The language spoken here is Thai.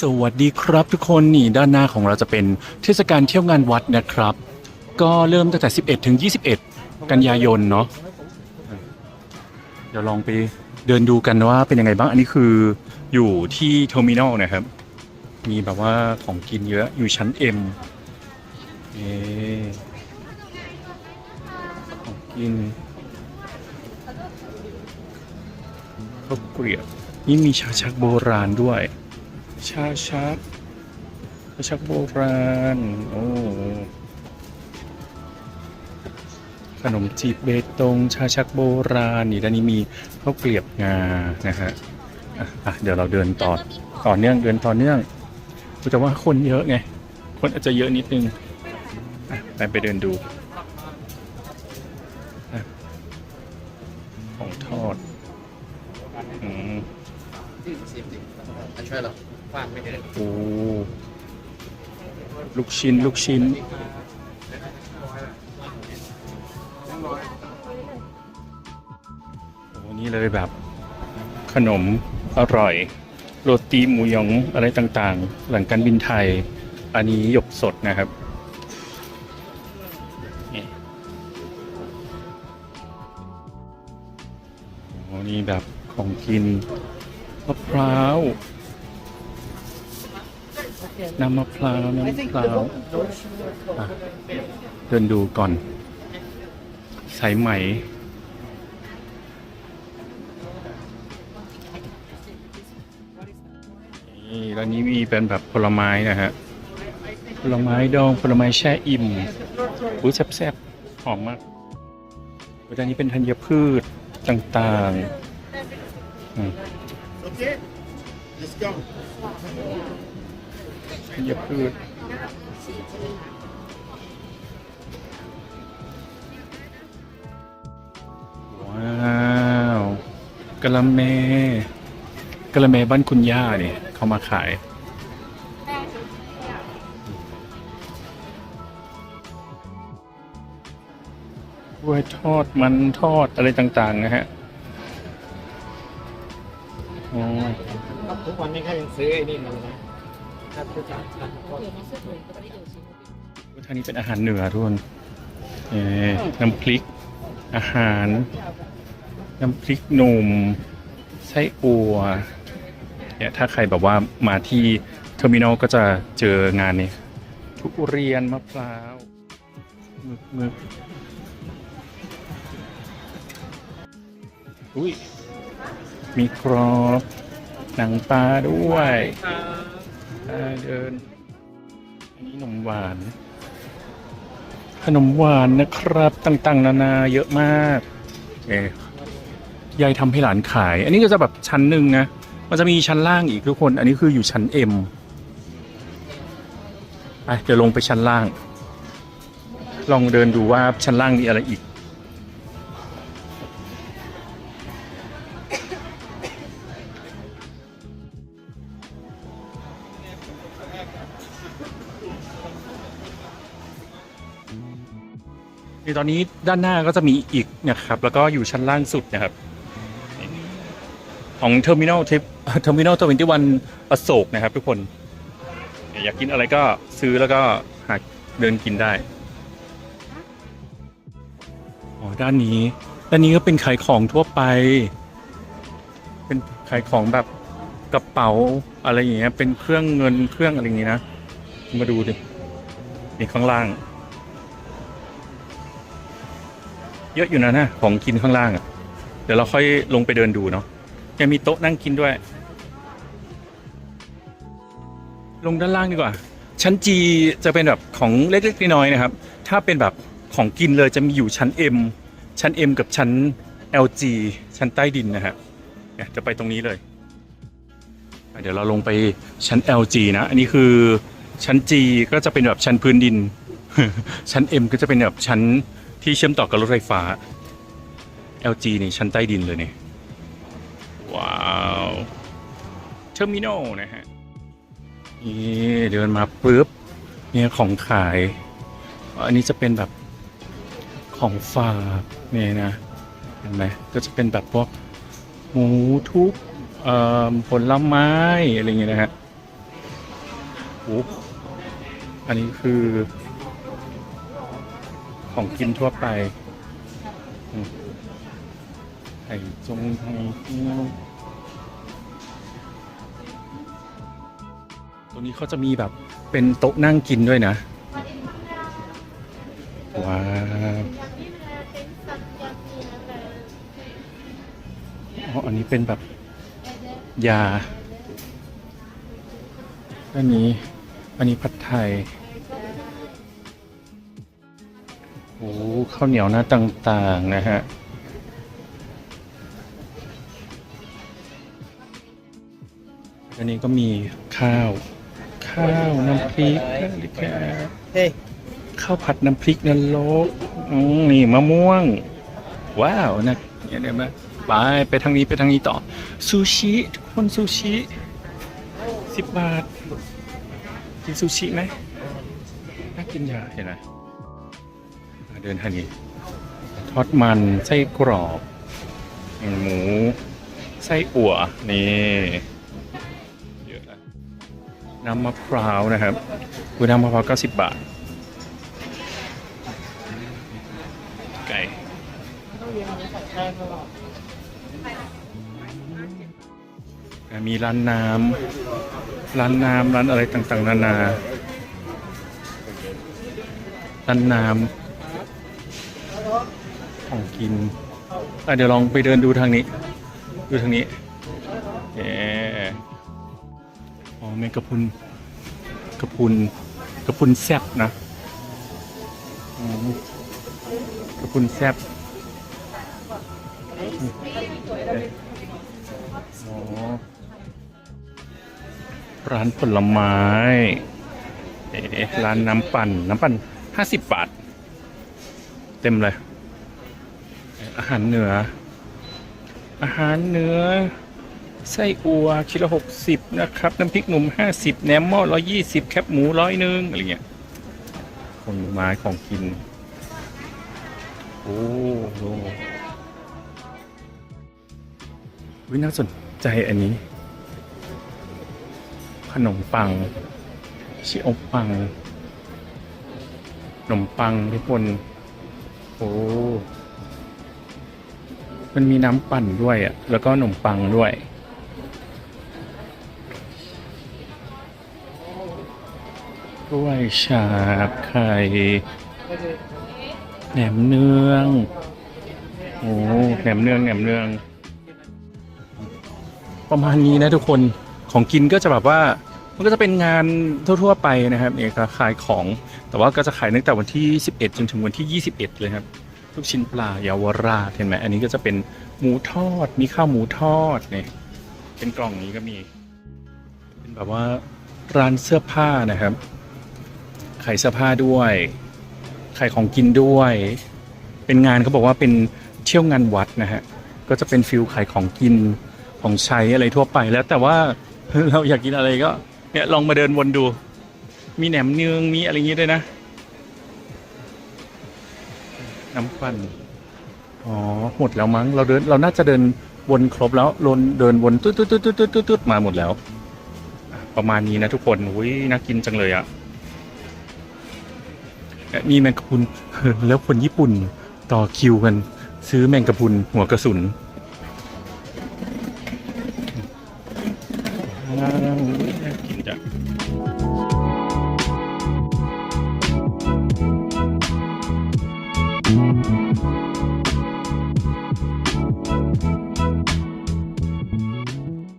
สวัสดีครับทุกคนนี่ด้านหน้าของเราจะเป็นเทศกาลเที่ยวงานวัดนะครับ ก็เริ่มตั้งแต่ 11 ถึง 21 กันยายนเนาะเดี๋ยวลองไปเดินดูกันว่าเป็นยังไงบ้างอันนี้คืออยู่ที่เทอร์มินอลนะครับ มีแบบว่าของกินเยอะอยู่ชั้น M เอของกินข้าวเกลียบนี่มีชาชักโบราณด้วย ชาชักชาชักโบราณ โอ้ขนมจีบเบตง ชาชักโบราณ นี่ด้านนี้มีข้าวเกลียบงา นะฮะอะอะเดี๋ยวเราเดินต่อ ต่อเนื่องเดินต่อเนื่องแต่ว่าคนเยอะไง คนอาจจะเยอะนิดนึงอะไปไปเดินดูของทอด อืม อันช่วยเราฟาดไม่ได้โอ้ลูกชิ้นลูกชิ้นโอ้นี่เลยแบบ ขนมอร่อย โรตีหมูยองอะไรต่างๆ หลังการบินไทย อันนี้หยกสดนะครับนี่โอ้นี่แบบของกิน มะพร้าว น้ำมะพร้าว น้ำมะพร้าวอะเดินดูก่อน สายไหม นี่แล้วนี้มีเป็นแบบผลไม้นะฮะ ผลไม้ดอง ผลไม้แช่อิ่มอุ้ยแซ่บๆ หอมมากแล้วอันนี้เป็นธัญพืชต่างๆอืม Okay let's go ธัญพืชว้าวกะละแมกะละแมบ้านคุณย่าเนี่ยเขามาขาย กล้วยทอดมันทอดอะไรต่าง ๆ นะฮะ กวันนี้เขายังซื้อไอ้นี่มันนะถ้าผู้ชายทางทางนี้เป็นอาหารเหนือทุกคนเอ่อน้ำพริก อาหาร น้ำพริกหนุ่มไส้อัวเนี่ยถ้าใครแบบว่ามาที่เทอร์มินอลก็จะเจองานนี้ทุเรียนมะพร้าวมึกมึกอุ้ยมีกรอบ หนังปลาด้วยอ่าเดิน อันนี้ขนมหวาน ขนมหวานนะครับ ต่างๆ นานาเยอะมากเอ๊ะยายทำให้หลานขาย อันนี้ก็จะแบบชั้นหนึ่งนะ มันจะมีชั้นล่างอีกทุกคน อันนี้คืออยู่ชั้นเอ็มไปเดี๋ยวลงไปชั้นล่าง ลองเดินดูว่าชั้นล่างมีอะไรอีก ในตอนนี้ด้านหน้าก็จะมีอีกนะครับ แล้วก็อยู่ชั้นล่างสุดนะครับ ของเทอร์มินอลทริปเทอร์มินอลทเวนตี้วันอโศกนะครับ ทุกคน อยากกินอะไรก็ซื้อแล้วก็หาเดินกินได้อ๋อด้านนี้ ด้านนี้ก็เป็นขายของทั่วไป เป็นขายของแบบกระเป๋าอะไรอย่างเงี้ยเป็นเครื่องเงินเครื่องอะไรอย่างงี้นะ มาดูดินี่ข้างล่าง เยอะอยู่นะนะของกินข้างล่างอะ่ะ เดี๋ยวเราค่อยลงไปเดินดูเนาะยังมีโต๊ะนั่งกินด้วย ลงด้านล่างดีกว่า ชั้นจีจะเป็นแบบของเล็กๆน้อยๆนะครับ ถ้าเป็นแบบของกินเลยจะมีอยู่ชั้น M ชั้น M กับชั้น LG ชั้นใต้ดินนะฮะจะไปตรงนี้เลย เดี๋ยวเราลงไปชั้น LG นะ อันนี้คือชั้น G ก็จะเป็นแบบชั้นพื้นดิน ชั้น M ก็จะเป็นแบบชั้น ที่เชื่อมต่อกับรถไฟฟ้า LG นี่ชั้นใต้ดินเลยเนี่ย ว้าวเทอร์มินอลนะฮะนี่เดินมาปุ๊บเนี่ยของขาย อันนี้จะเป็นแบบของฝากเนี่ยนะ เห็นไหมก็จะเป็นแบบพวกหมูทุบเอ่อผลไม้ อะไรเงี้ยนะฮะโอ้อันนี้คือ ของกินทั่วไปไข่จงไข่เจียวตัวนี้เขาจะมีแบบเป็นโต๊ะนั่งกินด้วยนะ ว้าวอ๋ออันนี้เป็นแบบยา อันนี้ อันนี้ผัดไทย ข้าวเหนียวหน้าต่างๆ นะฮะอันนี้ก็มีข้าว ข้าวน้ำพริกลิกาเฮ้ยข้าวผัดน้ำพริกนรกอืมนี่มะม่วง ว้าวนะเดี๋ยวมาไปไปทางนี้ไปทางนี้ต่อ ซูชิทุกคนซูชิสิบบาท กินซูชิไหมน่ากินอย่าเห็นไหมอะ เดินทางนี้ทอดมันไส้กรอบหมูไส้อั่วนี่เยอะนะน้ำมะพร้าวนะครับกุยน้ำมะพร้าว90 บาทไก่ต้องเรียนภาษาไก่มีร้านน้ำร้านน้ำร้านอะไรต่างๆ นานาร้านน้ำ ของกินอะเดี๋ยวลองไปเดินดูทางนี้ ดูทางนี้เอ๋อ๋อแมกะพุนกระพุนกระพุนแซบนะอืมกระพุนแซบร้านผลไม้เอ๊ร้านน้ำปั่น น้ำปั่นห้าสิบบาท เต็มเลย อาหารเหนือ อาหารเหนือ ไส้อัวคิโลหกสิบนะครับ น้ำพริกหนุ่มห้าสิบแหนมหม้อร้อยยี่สิบแคบหมูร้อยหนึ่งอะไรเงี้ยของไม้ของกิน โอ้โหวิน่าสนใจอันนี้ ขนมปัง ชิโอปัง ขนมปังทุกคน โอ้ มันมีน้ำปั่นด้วยอะ แล้วก็ขนมปังด้วย กล้วยฉาบไข่แหนมเนือง โอ้แหนมเนืองแหนมเนือง ประมาณนี้นะทุกคน ของกินก็จะแบบว่า มันก็จะเป็นงานทั่ว ๆ ไปนะครับเนี่ยก็ขายของ แต่ว่าก็จะขายตั้งแต่วันที่ 11 จนถึงวันที่ 21 เลยครับ ลูกชิ้นปลาเยาวราชเห็นไหมอันนี้ก็จะเป็นหมูทอด มีข้าวหมูทอดเนี่ยเป็นกล่องนี้ก็มี เป็นแบบว่าร้านเสื้อผ้านะครับขายเสื้อผ้าด้วยขายของกินด้วย เป็นงานเขาบอกว่าเป็นเที่ยวงานวัดนะฮะก็จะเป็นฟิลขายของกินของใช้อะไรทั่วไปแล้ว แต่ว่าเราอยากกินอะไรก็เนี่ยลองมาเดินวนดู มีแหนมเนืองมีอะไรอย่างงี้ด้วยนะ น้ำปั่นอ๋อหมดแล้วมั้ง เราเดินเราน่าจะเดินวนครบแล้วลนเดินวนตุ๊ดตุ๊ดตุ๊ดตุ๊ดตุ๊ดตุ๊ดมาหมดแล้ว ประมาณนี้นะทุกคนอุ้ยน่ากินจังเลยอะ่ะและมีแมงกะพรุนแล้วคนญี่ปุ่นต่อคิวกันซื้อแมงกะพรุนหัวกระสุนน่ากินจัง